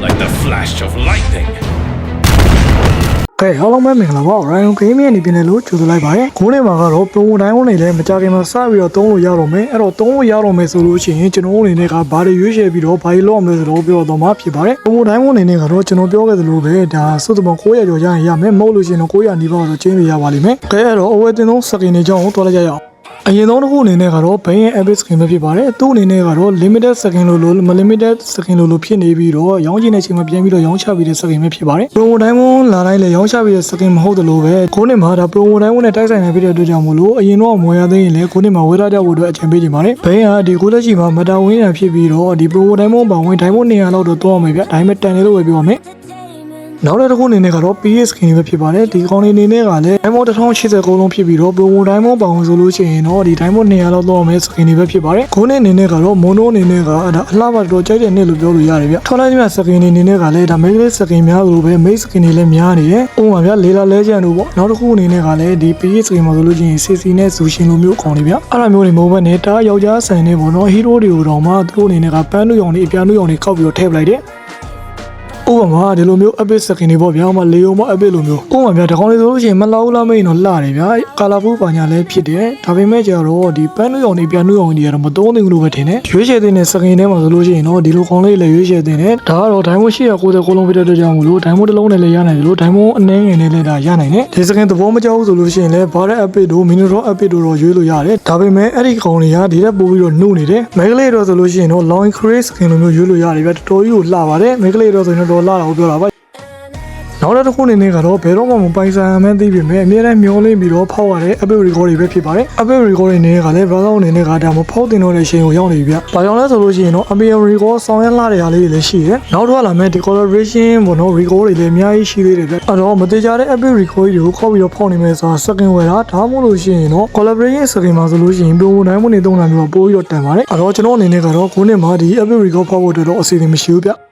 like the flash of lightning. ကဲအားလုံးပဲမင်္ဂလာပါ Ryan Game ရဲ့နေပြင်လည်းလို့ကြိုဆိုလိုက်ပါရယ်ခုနေ့မှာကတော့ promo တိုင်းဝင်နေလဲမကြခင်မှာစပြီးတော့သုံးလို့ရတော့မယ်အဲ့တော့သုံးလို့ရတော့မယ်ဆိုလို့ရှိရင်ကျွန်တော်အနေနဲ့ကဘာတွေရွေးချယ်ပြီးတော့ဘာတွေလုပ်အောင်လဲဆိုတော့ပြောတော့မှာဖြစ်ပါတယ် promo တိုင်းဝင်နေနေကတော့ကျွန်တော်ပြောခဲ့သလိုပဲဒါစုသမော900ကျော်ရရင်ရမယ်မဟုတ်လို့ရှိရင်တော့900နီးပါးတော့ချင်းလို့ရပါလိမ့်မယ်ကဲအဲ့တော့အဝယ်တင်ဆုံးစကင်တွေကြောင်းကိုတွားလိုက်ကြရအောင် အရင်ဆုံးတစ်ခုအနေနဲ့ကတော့ဘိန်းရဲ့ epic skin ပဲဖြစ်ပါတယ်သူ့အနေနဲ့ကတော့ limited skin လို့လို့မ limited skin လို့လို့ဖြစ်နေပြီးတော့ရောင်းချင်တဲ့ချိန်မှာပြန်ပြီးတော့ရောင်းချပြီးတဲ့ skin ပဲဖြစ်ပါတယ် promo တိုင်းဝန်လာတိုင်းလည်းရောင်းချပြီးတဲ့ skin မဟုတ်တယ်လို့ပဲခုနှစ်မှာဒါ promo တိုင်းဝန်နဲ့တိုက်ဆိုင်နေပြီးတဲ့အတွက်ကြောင့်မို့လို့အရင်တော့မွေရသေးရင်လည်းခုနှစ်မှာဝယ်ရကြဖို့အတွက်အချိန်ပေးနေပါတယ်ဘိန်းကဒီကိုလက်ရှိမှာမတာဝင်းရဖြစ်ပြီးတော့ဒီ promo တိုင်းဝန်ပါဝင်တိုင်းဝန်200လောက်တော့တော့မယ်ဗျဒါပေမဲ့တန်တယ်လို့ပဲပြောရမယ် နောက်တစ်ခုအနေနဲ့ကတော့ PS skin ပဲဖြစ်ပါတယ်ဒီကောင်လေးအနေနဲ့ကလည်း Diamond 1080ကုန်လုံးဖြစ်ပြီးတော့ Promo Diamond ပေါင်းဆိုလို့ရှိရင်တော့ဒီ Diamond 200လောက်တော့မယ် skin တွေပဲဖြစ်ပါတယ်ခုနှစ်အနေနဲ့ကတော့ Mono အနေနဲ့ကဒါအလှပါတော့ကြိုက်တဲ့နှစ်လို့ပြောလို့ရတယ်ဗျထော်လိုက်တဲ့ skin တွေအနေနဲ့ကလည်းဒါ Main skin များသလိုပဲ Main skin တွေလည်းများနေတယ်ဥပမာဗျလေလာလဲကျန်တို့ပေါ့နောက်တစ်ခုအနေနဲ့ကလည်းဒီ PS skin မှာဆိုလို့ရှိရင် CC နဲ့ Sushin လိုမျိုးကောင်တွေဗျအဲ့လိုမျိုးတွေမဟုတ်ဘဲနဲ့တားယောက်ျားဆန်နေပေါ့နော် hero တွေကိုတော့မှသူတို့အနေနဲ့ကပန်းနုရောင်တွေအပြာနုရောင်တွေခောက်ပြီးတော့ထည့်ပလိုက်တယ် ဥပမာဒီလိုမျိုး epic skin တွေပေါ့ဗျာဟိုမှာလေယုံမ epic လိုမျိုးဥပမာဗျာဒီကောင်လေးဆိုလို့ရှိရင်မလောက်လားမင်းတော့လှတယ်ဗျာကာလာဖူးပါညာလည်းဖြစ်တယ်ဒါပေမဲ့ကျတော့ဒီပန်းနုရောင်တွေပြန်နုရောင်တွေကတော့မသုံးသင့်ဘူးလို့ပဲထင်တယ်ရွေးချယ်တဲ့နဲ့ skin ထဲမှာဆိုလို့ရှိရင်တော့ဒီလိုကောင်လေးလည်းရွေးချယ်တဲ့နဲ့ဒါကတော့ diamond 890လုံးဖြစ်တဲ့အတွက်ကြောင့်မလို့ diamond တစ်လုံးနဲ့လည်းရနိုင်တယ်လို့ diamond အနည်းငယ်နဲ့လည်းဒါရနိုင်တယ်ဒီ skin သဘောမကျဘူးဆိုလို့ရှိရင်လည်းဘာတဲ့ epic တို့ mineral epic တို့တော့ရွေးလို့ရတယ်ဒါပေမဲ့အဲ့ဒီကောင်တွေကဒီထက်ပိုပြီးတော့နှုတ်နေတယ် megale တော့ဆိုလို့ရှိရင်တော့ long craze skin လိုမျိုးရွေးလို့ရတယ်ဗျာတော်တော်ကြီးကိုလှပါတယ် megale တော့ဆိုရင်တော့တော်လှတာကိုပြောတာပါနောက်တစ်ခုအနေနဲ့ကတော့ဘယ်တော့မှမပိုင်ဆိုင်မှန်းသိပြီမဲ့အများနဲ့မျောလင်းပြီးတော့ဖောက်ရတဲ့ Apple Record တွေပဲဖြစ်ပါတယ် Apple Record တွေနဲ့ကလည်း browser အနေနဲ့ကဒါမှဖောက်တင်တော့တဲ့ရှင်ကိုရောက်နေပြီဗျ။ဘာကြောင့်လဲဆိုလို့ရှိရင်တော့ Apple Record ဆောင်ရွက်လာတဲ့ဟာလေးတွေလည်းရှိတယ်။နောက်တော့လာမဲ့ဒီ collaboration ဘောနော် record တွေလည်းအများကြီးရှိသေးတယ်ဗျ။အဲ့တော့မတိကျတဲ့ Apple Record တွေကိုခေါက်ပြီးတော့ဖောက်နေမယ်ဆိုတာ second ဝယ်တာဒါမှမဟုတ်လို့ရှိရင်တော့ collaboration second မှာဆိုလို့ရှိရင် promo တိုင်းမနေသုံးတာမျိုးပို့ပြီးတော့တန်ပါတယ်။အဲ့တော့ကျွန်တော်အနေနဲ့ကတော့ခုနှစ်မှာဒီ Apple Record ဖောက်ဖို့အတွက်တော့အစီအစဉ်မရှိဘူးဗျ။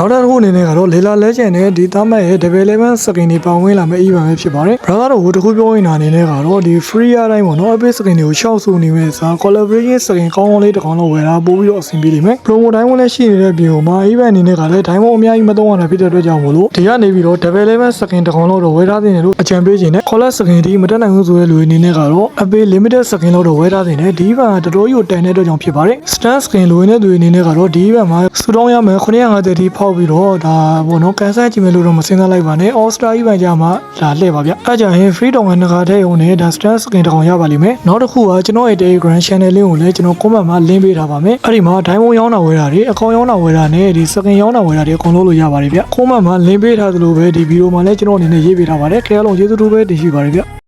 နောက်တစ်ခုအနေနဲ့ကတော့လေလာလဲကျန်တဲ့ဒီသားမတ်ရဲ့ development skin တွေပေါဝင်လာမယ့် event ပဲဖြစ်ပါတယ်။ brother တို့ဟိုတစ်ခုပြောရင်တာအနေနဲ့ကတော့ဒီ free ရတိုင်းပေါ့နော် epic skin တွေကိုရှောက်ဆူနေမဲ့စာ collaboration skin ကောင်းကောင်းလေးတစ်ကောင်လောက်ဝယ်တာပို့ပြီးတော့အဆင်ပြေလိမ့်မယ်။ promo တိုင်းဝင်လည်းရှိနေတဲ့ပြင်မှာ event အနေနဲ့ကလည်း diamond အများကြီးမသုံးရတာဖြစ်တဲ့အတွက်ကြောင့်မို့လို့ဒီကနေပြီးတော့ development skin တစ်ကောင်လောက်တော့ဝယ်ထားတင်တယ်လို့အကြံပေးခြင်းနဲ့ color skin ဒီမတက်နိုင်ဘူးဆိုတဲ့လူတွေအနေနဲ့ကတော့ epic limited skin လောက်တော့ဝယ်ထားတင်တယ်ဒီ event ကတော်တော်ကြီးကိုတန်တဲ့အတွက်ကြောင့်ဖြစ်ပါတယ်။ stand skin လိုနေတဲ့သူတွေအနေနဲ့ကတော့ဒီ event မှာစူတောင်းရမယ်950တီဖောက်ပြီးတော့ဒါဘောနော်ကန်ဆယ်ကြည့်မယ်လို့တော့မစဉ်းစားလိုက်ပါနဲ့ all star event ကြမှာလာလှည့်ပါဗျအဲကြရင် free တောင်ကနဂါတဲ့ုံနဲ့ဒါ stand skin တစ်ကောင်ရပါလိမ့်မယ်နောက်တစ်ခုကကျွန်တော်ရဲ့ telegram channel လေးကိုလည်းကျွန်တော် comment မှာ link ပေးထားပါမယ်အဲ့ဒီမှာ diamond ရောင်းတာဝယ်တာတွေအကောင်ရောင်းတာဝယ်တာနဲ့ဒီ skin ရောင်းတာဝယ်တာတွေအကုန်လုံးလို့ရပါတယ်ဗျ comment မှာ link ပေးထားသလိုပဲဒီဗီဒီယိုမှာလည်းကျွန်တော်အနေနဲ့ရေးပေးထားပါတယ်ခဲလုံးကျေးဇူးတူပဲတင်ရှိပါတယ်ဗျ